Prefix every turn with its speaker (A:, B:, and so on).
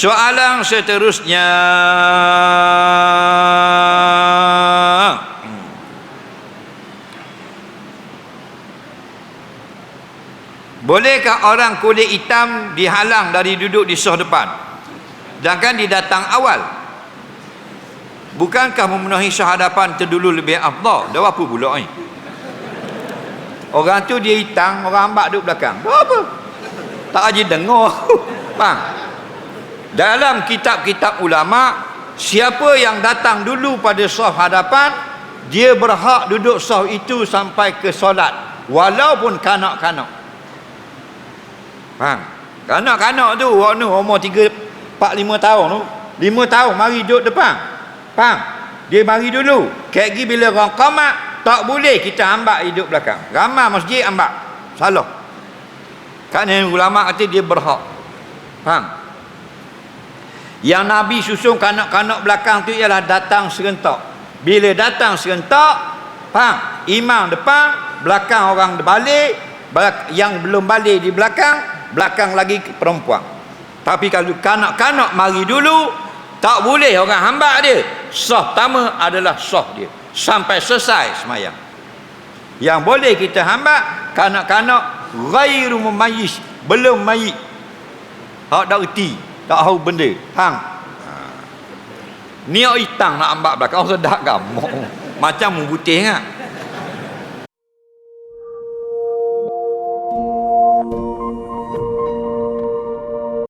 A: Soalan seterusnya. Hmm. Bolehkah orang kulit hitam dihalang dari duduk di soh depan? Sedangkan dia datang awal? Bukankah memenuhi syahadapan terdulu lebih afdal? Dah apa pula ni Orang tu dia hitam Orang ambak duduk belakang. Dah apa? Tak aja dengar. Faham dalam kitab-kitab ulama siapa yang datang dulu pada saf hadapan dia berhak duduk saf itu sampai ke solat walaupun kanak-kanak. Faham? Kanak-kanak tu orang tu umur 3 4 5 tahun tu 5 tahun mari duduk depan. Faham? Dia mari dulu. Kek gi bila orang qamat tak boleh kita ambak hidup belakang. Ramai masjid ambak salah. Kerana ulama kata dia berhak. Faham yang Nabi susun kanak-kanak belakang tu ialah datang serentak. Bila datang serentak, faham? Imam depan, belakang orang balik, yang belum balik di belakang, belakang lagi perempuan. Tapi kalau kanak-kanak mari dulu, tak boleh orang hambak dia. Sah pertama adalah sah dia. Sampai selesai semayang. Yang boleh kita hambak, kanak-kanak ghairu mumayyiz, belum mayit. Hak dah reti tak tahu benda. Hang ha. ni itang nak ambak belakang sedap gamuk. Macam membutih kan